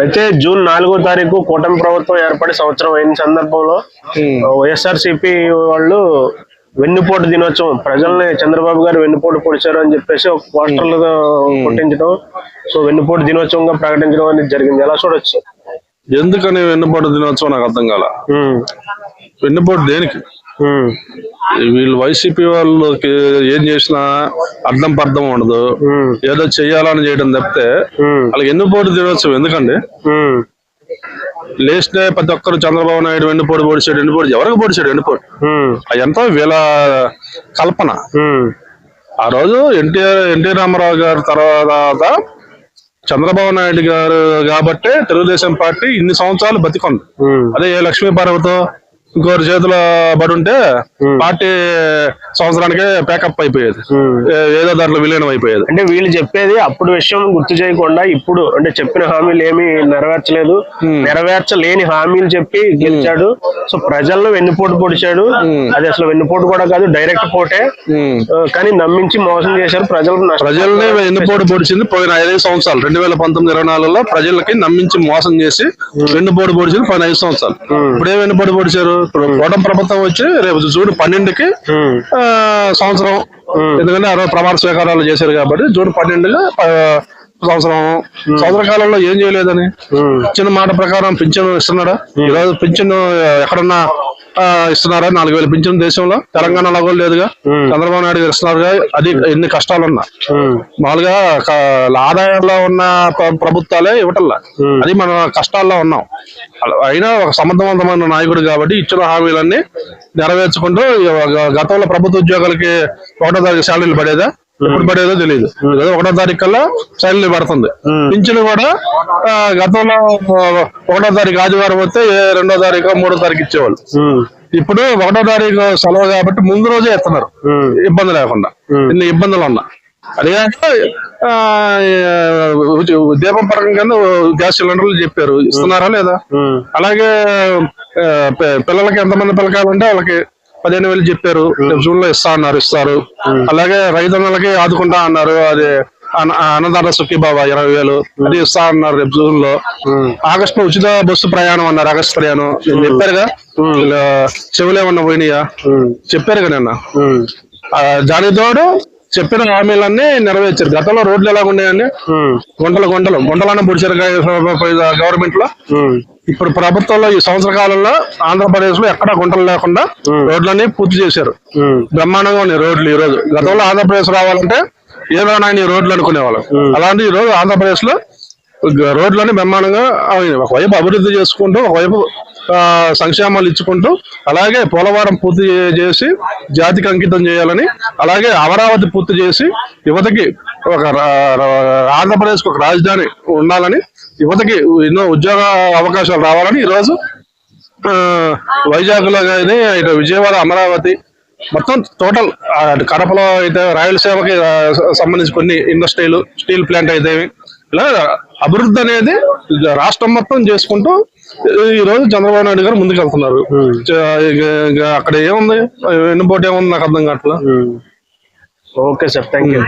అయితే జూన్ నాలుగో తారీఖు కూటమి ప్రభుత్వం ఏర్పడి సంవత్సరం అయిన సందర్భంలో వైఎస్ఆర్ వాళ్ళు వెన్నుపోటు దినోత్సవం ప్రజల్ని చంద్రబాబు గారు వెన్నుపోటు పొడిచారు అని చెప్పేసి ఒక పోస్టర్లు కొట్టించడం సో వెన్నుపోటు దినోత్సవంగా ప్రకటించడం అనేది జరిగింది. ఎలా చూడొచ్చు? ఎందుకని వెన్నుపోటు దినోత్సవం నాకు అర్థం కాల? వెన్నుపోటు దేనికి? వీళ్ళు వైసీపీ వాళ్ళకి ఏం చేసినా అర్థం పర్థం ఉండదు. ఏదో చెయ్యాలని చేయడం తప్పితే వాళ్ళకి ఎన్నుపోటు దినోత్సవం ఎందుకండి? లేస్తే ప్రతి ఒక్కరు చంద్రబాబు నాయుడు వెన్నుపోటు పొడిచాడు వెన్నుపోటు ఎవరికి పొడిచాడు ఉమ్, అదంతా వీళ్ళ కల్పన. ఆ రోజు ఎన్టీఆర్ ఎన్టీ రామారావు గారి తర్వాత చంద్రబాబు నాయుడు గారు కాబట్టే తెలుగుదేశం పార్టీ ఇన్ని సంవత్సరాలు బతికొంది. అదే ఏ లక్ష్మీ పార్వతో ఇంకోరి చేతిలో పడి ఉంటే పార్టీ సంవత్సరానికే ప్యాకప్ అయిపోయేది. ఏదో దాంట్లో విలీనం అయిపోయేది. అంటే వీళ్ళు చెప్పేది అప్పుడు విషయం గుర్తు చేయకుండా ఇప్పుడు అంటే చెప్పిన హామీలు ఏమీ నెరవేర్చలేదు. నెరవేర్చలేని హామీలు చెప్పి గెలిచాడు. సో ప్రజలను వెన్నుపోటు పొడిచాడు. అది అసలు వెన్నుపోటు కూడా కాదు డైరెక్ట్ పోటే. కానీ నమ్మించి మోసం చేశారు ప్రజలకు ప్రజల్ని ఎన్నుపోటు పొడిచింది పోయిన ఐదు సంవత్సరాలు. రెండు వేల పంతొమ్మిది ఇరవై నాలుగులో ప్రజలకి నమ్మించి మోసం చేసి వెన్నుపోటు పొడిచింది పోయిన ఐదు సంవత్సరాలు. ఇప్పుడే వెన్నుపోటు పొడిచారు? ఇప్పుడు కూటమి ప్రభుత్వం వచ్చి రేపు జూన్ పన్నెండుకి సంవత్సరం ఎందుకంటే ఆ రోజు ప్రమాణ స్వీకారాలు చేశారు కాబట్టి జూన్ పన్నెండుగా సంవత్సరం. సంవత్సర కాలంలో ఏం చేయలేదని? ఇచ్చిన మాట ప్రకారం పింఛన్ ఇస్తున్నాడా? ఈరోజు పింఛన్ ఎక్కడన్నా ఇస్తున్నారా? నాలుగు వేల పింఛన్ దేశంలో? తెలంగాణలో కూడా లేదుగా. చంద్రబాబు నాయుడు ఇస్తున్నారుగా అది ఎన్ని కష్టాలు ఉన్నా ఉమ్, మామూలుగా ఆదాయంలో ఉన్న ప్ర- ప్రభుత్వాలే ఇవ్వటల్లా అది మనం కష్టాల్లో ఉన్నాం. అయినా ఒక సమర్థవంతమైన నాయకుడు కాబట్టి ఇచ్చిన హామీలన్నీ నెరవేర్చుకుంటూ గతంలో ప్రభుత్వ ఉద్యోగులకి ఒకటో తారీఖు శాలరీలు పడేదా? ఎప్పుడు పడేదో తెలియదు ఒకటో తారీఖు కల్లా శాలరీ పడుతుంది పింఛను కూడా గతంలో ఒకటో తారీఖు ఆదివారం వస్తే రెండో తారీఖు మూడో తారీఖు ఇచ్చేవాళ్ళు. ఇప్పుడు ఒకటో తారీఖు సెలవు కాబట్టి ముందు రోజే ఇస్తున్నారు. ఇబ్బంది లేకుండా. ఇన్ని ఇబ్బందులు ఉన్నా. అదేగాక ఆ, దీపం పథకం కింద గ్యాస్ సిలిండర్లు చెప్పారు. ఇస్తున్నారా లేదా? అలాగే పిల్లలకి ఎంతమంది పిల్లకాయలు ఉంటే వాళ్ళకి పదిహేను వేలు చెప్పారు. రేపు జూన్లో ఇస్తా అన్నారు ఇస్తారు. అలాగే రైతన్నలకి ఆదుకుంటా అన్నారు. అది అన్న- అన్నదాన సుఖీ బాబా ఇరవై వేలు. అది ఇస్తా అన్నారు రేపు జూన్లో ఆగస్టు లో ఉచిత బస్సు ప్రయాణం అన్నారు ఆగస్టు ప్రయాణం. నేను చెప్పారుగా చెవులేమన్నా పోయినాయా? చెప్పారుగా నిన్న? దానికి తోడు చెప్పిన హామీలన్నీ నెరవేర్చారు. గతంలో రోడ్లు ఎలా ఉన్నాయండి గుంటలు గుంటలు. గుంటలనే పొడిచారు గవర్నమెంట్లో ఇప్పుడు ప్రభుత్వంలో ఈ సంవత్సర కాలంలో ఆంధ్రప్రదేశ్లో ఎక్కడ గుంటలు లేకుండా రోడ్లన్నీ పూర్తి చేశారు. బ్రహ్మాండంగా ఉన్నాయి రోడ్లు ఈ రోజు. గతంలో ఆంధ్రప్రదేశ్ రావాలంటే ఏదో నాయన ఈ రోడ్లు అనుకునేవాళ్ళం. అలాంటి ఈ రోజు ఆంధ్రప్రదేశ్లో రోడ్లన్నీ బ్రహ్మాండంగా. ఒకవైపు అభివృద్ధి చేసుకుంటూ ఒకవైపు సంక్షేమాలు ఇచ్చుకుంటూ అలాగే పోలవరం పూర్తి చేసి జాతికి అంకితం చేయాలని అలాగే అమరావతి పూర్తి చేసి యువతకి ఒక రా- రా- ఆంధ్రప్రదేశ్ ఒక రాజధాని ఉండాలని యువతకి ఎన్నో ఉద్యోగ అవకాశాలు రావాలని ఈరోజు ఆ, వైజాగ్లో కానీ ఇటు విజయవాడ అమరావతి మొత్తం టోటల్ అటు కడపలో అయితే రాయలసీమకి సంబంధించి కొన్ని ఇండస్ట్రీలు స్టీల్ ప్లాంట్ అయితే ఇలా అభివృద్ధి అనేది రాష్ట్రం మొత్తం చేసుకుంటూ ఈ రోజు చంద్రబాబు నాయుడు గారు ముందుకు వెళ్తున్నారు అక్కడ ఏముంది? వెన్నుపోటు ఏముంది? నాకు అర్థం కావట్లేదు ఉమ్. Okay sir thank you